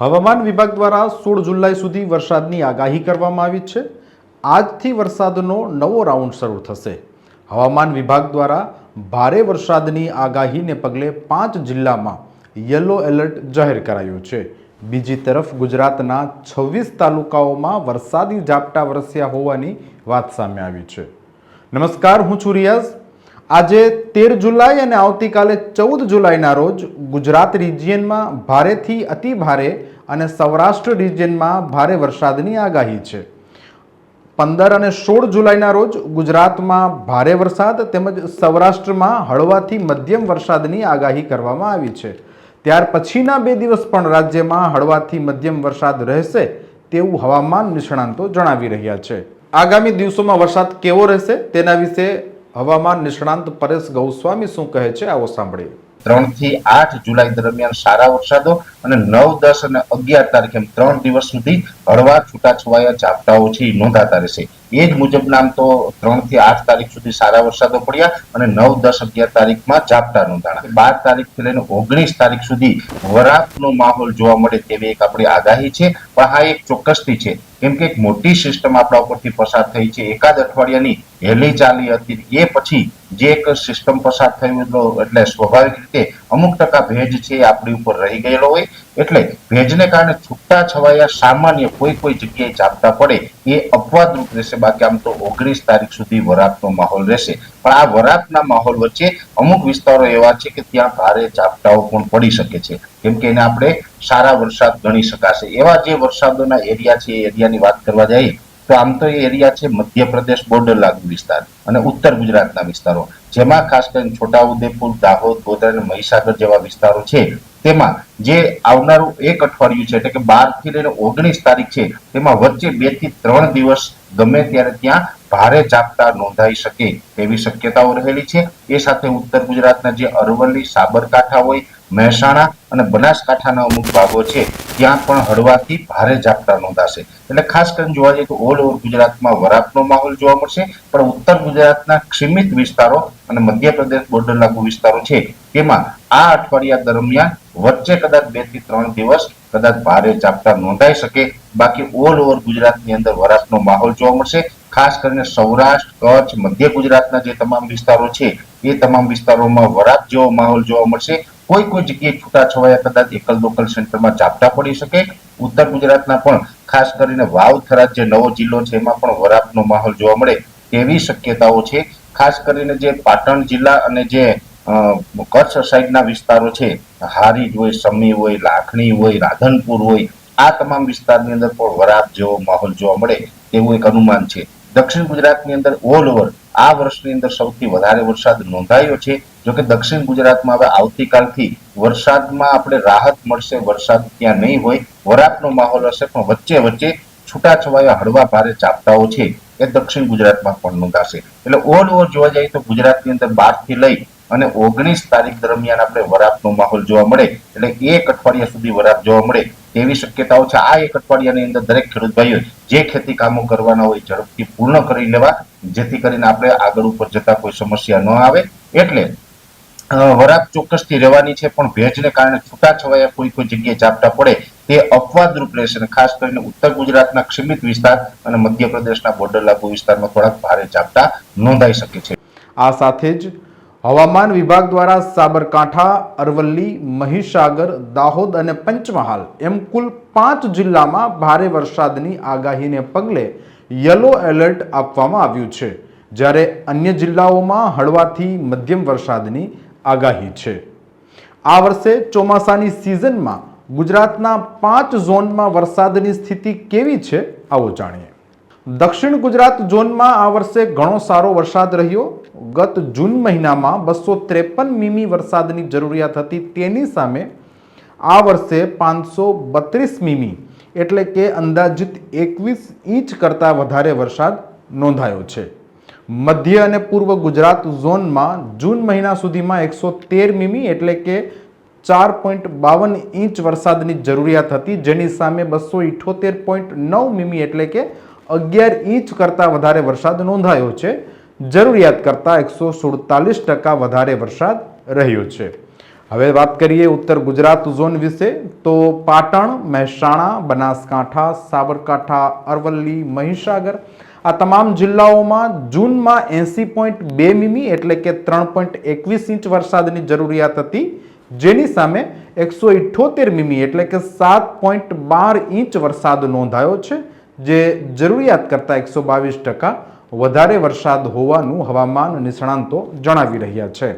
હવામાન વિભાગ દ્વારા સોળ જુલાઈ સુધી વરસાદની આગાહી કરવામાં આવી છે. આજથી વરસાદનો નવો રાઉન્ડ શરૂ થશે. હવામાન વિભાગ દ્વારા ભારે વરસાદની આગાહીને પગલે પાંચ જિલ્લામાં યલો એલર્ટ જાહેર કરાયું છે. બીજી તરફ ગુજરાતના છવ્વીસ તાલુકાઓમાં વરસાદી ઝાપટા વરસ્યા હોવાની વાત સામે આવી છે. નમસ્કાર, હું છું રિયાઝ. આજે તેર જુલાઈ અને આવતીકાલે ચૌદ જુલાઈના રોજ ગુજરાત રિજિયનમાં ભારેથી અતિ ભારે અને સૌરાષ્ટ્ર રિજિયનમાં ભારે વરસાદની આગાહી છે. પંદર અને સોળ જુલાઈના રોજ ગુજરાતમાં ભારે વરસાદ તેમજ સૌરાષ્ટ્રમાં હળવાથી મધ્યમ વરસાદની આગાહી કરવામાં આવી છે. ત્યાર પછીના બે દિવસ પણ રાજ્યમાં હળવાથી મધ્યમ વરસાદ રહેશે તેવું હવામાન નિષ્ણાંતો જણાવી રહ્યા છે. આગામી દિવસોમાં વરસાદ કેવો રહેશે તેના વિશે હવામાન નિષ્ણાંત પરેશ ગૌસ્વામી શું કહે છે આવો સાંભળીએ. ત્રણથી આઠ જુલાઈ દરમિયાન સારા વરસાદો અને નવ, દસ અને અગિયાર તારીખે ત્રણ દિવસ સુધી હળવા છૂટાછવાયા ઝાપટાઓ છે એ નોંધાતા રહેશે. એ જ મુજબના આમ તો ત્રણથી આઠ તારીખ સુધી સારા વરસાદો પડ્યા અને નવ, દસ, અગિયાર તારીખમાં ઝાપટા નોંધાણા. બાર તારીખથી લઈને ઓગણીસ તારીખ સુધી વરાપનો માહોલ જોવા મળે તેવી એક આપણી આગાહી છે. પણ આ એક ચોક્કસથી છે. કેમ કે એક મોટી સિસ્ટમ આપણા ઉપરથી પસાર થઈ છે. એકાદ અઠવાડિયાની હેલી ચાલી હતી. એ પછી જે એક સિસ્ટમ પસાર થયું એટલે સ્વાભાવિક રીતે અમુક ટકા ભેજ છે આપણી ઉપર રહી ગયેલો હોય. એટલે ભેજને કારણે છૂટા છવાયા સામાન્ય કોઈ કોઈ જગ્યાએ ઝાપટા પડે. એ અપવાદરૂપ રહેશે. બાકી આમ તો ઓગણીસ તારીખ સુધી વરાપનો માહોલ રહેશે. પણ આ વરાપના માહોલ વચ્ચે અમુક વિસ્તારો એવા છે કે ત્યાં ભારે ઝાપટાઓ પણ પડી શકે છે. કેમ કે એને આપણે સારા વરસાદ ગણી શકાશે. એવા જે વરસાદોના એરિયા છે, એ એરિયાની વાત કરવા જઈએ તો આમ તો એ એરિયા છે મધ્યપ્રદેશ બોર્ડર લાગુ વિસ્તાર અને ઉત્તર ગુજરાતના વિસ્તારો. જેમાં ખાસ કરીને છોટાઉદેપુર, દાહોદ, ગોધરા અને મહીસાગર જેવા વિસ્તારો છે. તેમાં જે આવનારું એક અઠવાડિયું છે, એટલે કે બારથી લઈને ઓગણીસ તારીખ છે, તેમાં વચ્ચે બેથી ત્રણ દિવસ ગમે ત્યારે ત્યાં ભારે ઝાપટા નોંધાઈ શકે તેવી શક્યતાઓ રહેલી છે. એ સાથે ઉત્તર ગુજરાતના જે અરવલ્લી, સાબરકાંઠા હોય, મહેસાણા અને બનાસકાંઠાના અમુક ભાગો છે, ત્યાં પણ હળવાથી ભારે ઝાપટા નોંધાશે. એટલે ખાસ કરીને જોવા જઈએ તો ઓલ ઓવર ગુજરાતમાં વરાપનો માહોલ જોવા મળશે, પણ ઉત્તર ગુજરાતના ક્ષીમિત વિસ્તારો અને મધ્યપ્રદેશ બોર્ડર લાગુ વિસ્તારો છે, તેમાં આ અઠવાડિયા દરમિયાન વચ્ચે કદાચ બેથી ત્રણ દિવસ કદાચ ભારે ઝાપટા નોંધાઈ શકે. બાકી ઓલ ઓવર ગુજરાતની અંદર વરાપનો માહોલ જોવા મળશે. ખાસ કરીને સૌરાષ્ટ્ર, કચ્છ, મધ્ય ગુજરાતના જે તમામ વિસ્તારો છે, એ તમામ વિસ્તારોમાં વરાપ જેવો માહોલ જોવા મળશે. કોઈ કોઈ જગ્યાએ છૂટા છવાયા કદાચ એકલ દોકલ સેન્ટરમાં ઝાપટા પડી શકે. ઉત્તર ગુજરાતના પણ ખાસ કરીને વાવ થરાદ જે નવો જિલ્લો છે, એમાં પણ વરાપનો માહોલ જોવા મળે તેવી શક્યતાઓ છે. ખાસ કરીને જે પાટણ જિલ્લા અને જે કચ્છ સાઈડના વિસ્તારો છે હારીજ હોય, સમી હોય, લાખણી હોય, રાધનપુર હોય, આ તમામ વિસ્તારની અંદર પણ વરાપ જેવો માહોલ જોવા મળે તેવું એક અનુમાન છે. દક્ષિણ ગુજરાતની અંદર ઓલ ઓવર આ વર્ષની અંદર સૌથી વધારે વરસાદ નોંધાયો છે. જોકે દક્ષિણ ગુજરાતમાં હવે આવતીકાલથી વરસાદમાં આપણે રાહત મળશે, વરસાદ ત્યાં નહીં હોય, વરાપનો માહોલ હશે, પણ વચ્ચે વચ્ચે છૂટાછવાયા હળવા ભારે ચાપતાઓ છે એ દક્ષિણ ગુજરાતમાં પણ નોંધાશે. એટલે ઓલ ઓવર જોવા જઈએ તો ગુજરાતની અંદર બારથી લઈ અને ઓગણીસ તારીખ દરમિયાન આપણે વરાપનો માહોલ જોવા મળે, એટલે એક અઠવાડિયા સુધી વરાપ જોવા મળે તેવી શક્યતાઓ છે. આ એક અઠવાડિયાની અંદર દરેક ખેડૂત ભાઈઓ જે ખેતી કામો કરવાના હોય ઝડપથી પૂર્ણ કરી લેવા, જેથી કરીને આપણે આગળ ઉપર જતા કોઈ સમસ્યા ન આવે. એટલે વરાપ ચોક્કસથી રહેવાની છે, પણ ભેજને કારણે છૂટાછવાયા કોઈ કોઈ જગ્યાએ ઝાપટા પડે તે અપવાદરૂપ રહેશે અને ખાસ કરીને ઉત્તર ગુજરાતના ક્ષીમિત વિસ્તાર અને મધ્યપ્રદેશના બોર્ડર લાગુ વિસ્તારમાં થોડાક ભારે ઝાપટા નોંધાઈ શકે છે. આ સાથે જ હવામાન વિભાગ દ્વારા સાબરકાંઠા, અરવલ્લી, મહીસાગર, દાહોદ અને પંચમહાલ એમ કુલ પાંચ જિલ્લામાં ભારે વરસાદની આગાહીને પગલે યલો એલર્ટ આપવામાં આવ્યું છે. જ્યારે અન્ય જિલ્લાઓમાં હળવાથી મધ્યમ વરસાદની આગાહી છે. આ વર્ષે ચોમાસાની સિઝનમાં ગુજરાતના પાંચ ઝોનમાં વરસાદની સ્થિતિ કેવી છે, આવો જાણીએ. દક્ષિણ ગુજરાત ઝોનમાં આ વર્ષે ઘણો સારો વરસાદ રહ્યો. ગત જૂન મહિનામાં બસો ત્રેપન મીમી વરસાદની જરૂરિયાત હતી. તેની સામે આ વર્ષે પાંચસો બત્રીસ મીમી, એટલે કે અંદાજિત એકવીસ ઇંચ કરતાં વધારે વરસાદ નોંધાયો છે. મધ્ય અને પૂર્વ ગુજરાત ઝોનમાં જૂન મહિના સુધીમાં એકસો તેર મીમી, એટલે કે ચાર પોઈન્ટ બાવન ઇંચ વરસાદની જરૂરિયાત હતી. જેની સામે બસો ઇઠોતેર પોઈન્ટ નવ મીમી, એટલે કે અગિયાર ઇંચ કરતાં વધારે વરસાદ નોંધાયો છે. જરૂરિયાત કરતાં એકસો સુડતાલીસ ટકા વધારે વરસાદ રહ્યો છે. હવે વાત કરીએ ઉત્તર ગુજરાત ઝોન વિશે, તો પાટણ, મહેસાણા, બનાસકાંઠા, સાબરકાંઠા, અરવલ્લી, મહીસાગર, આ તમામ જિલ્લાઓમાં જૂનમાં એંસી પોઈન્ટ બે મીમી એટલે કે ત્રણ પોઈન્ટ એકવીસ ઇંચ વરસાદની જરૂરિયાત હતી, જેની સામે એકસો ઇઠ્ઠોતેર મીમી એટલે કે સાત પોઈન્ટ બાર ઇંચ વરસાદ નોંધાયો છે. જે જરૂરિયાત કરતાં એકસો બાવીસ ટકા વધારે વરસાદ હોવાનું હવામાન નિષ્ણાંતો જણાવી રહ્યા છે.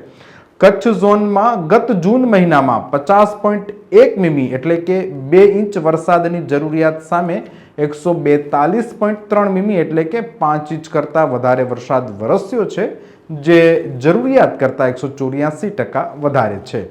કચ્છ ઝોનમાં ગત જૂન મહિનામાં પચાસ પોઈન્ટ એક મીમી એટલે કે બે ઇંચ વરસાદની જરૂરિયાત સામે એકસો બેતાલીસ પોઈન્ટ ત્રણ મીમી એટલે કે પાંચ ઇંચ કરતાં વધારે વરસાદ વરસ્યો છે, જે જરૂરિયાત કરતાં એકસો ચોર્યાસી ટકા વધારે છે.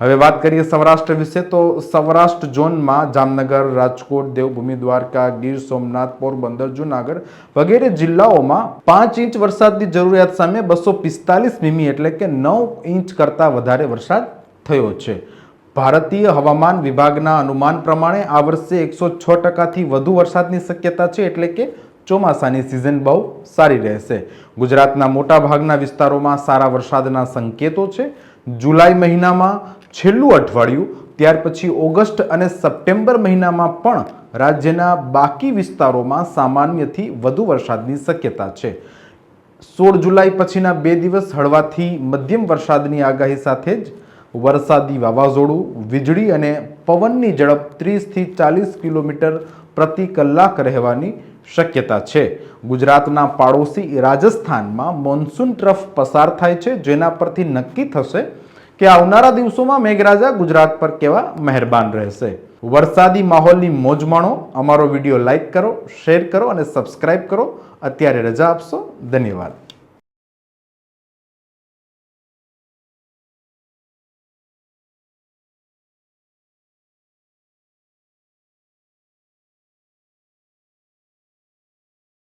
હવે વાત કરીએ સૌરાષ્ટ્ર વિશે, તો સૌરાષ્ટ્ર ઝોનમાં જામનગર, રાજકોટ, દેવભૂમિ, દ્વારકા, ગીર, સોમનાથ, પોરબંદર, જુનાગઢ વગેરે જિલ્લાઓમાં પાંચ ઇંચ વરસાદની જરૂરિયાત સામે બસો પિસ્તાલીસ મીમી એટલે કે નવ ઇંચ કરતાં વધારે વરસાદ થયો છે. ભારતીય હવામાન વિભાગના અનુમાન પ્રમાણે આ વર્ષે એકસો છ ટકાથી વધુ વરસાદની શક્યતા છે, એટલે કે ચોમાસાની સિઝન બહુ સારી રહેશે. ગુજરાતના મોટા ભાગના વિસ્તારોમાં સારા વરસાદના સંકેતો છે. જુલાઈ મહિનામાં છેલ્લું અઠવાડિયું, ત્યાર પછી ઓગસ્ટ અને સપ્ટેમ્બર મહિનામાં પણ રાજ્યના બાકી વિસ્તારોમાં સામાન્યથી વધુ વરસાદની શક્યતા છે. સોળ જુલાઈ પછીના બે દિવસ હળવાથી મધ્યમ વરસાદની આગાહી સાથે જ વરસાદી વાવાઝોડું, વીજળી અને પવનની ઝડપ ત્રીસથી ચાલીસ કિલોમીટર પ્રતિ કલાક રહેવાની શક્યતા છે. ગુજરાતના પાડોશી રાજસ્થાનમાં મોન્સૂન ટ્રફ પસાર થાય છે, જેના પરથી નક્કી થશે કે આવનારા દિવસોમાં મેઘરાજા ગુજરાત પર કેવા મહેરબાન રહેશે. વરસાદી માહોલની મોજ માણો, અમારો વીડિયો લાઇક કરો શેર કરો અને સબસ્ક્રાઇબ કરો. અત્યારે રજા આપશો. ધન્યવાદ.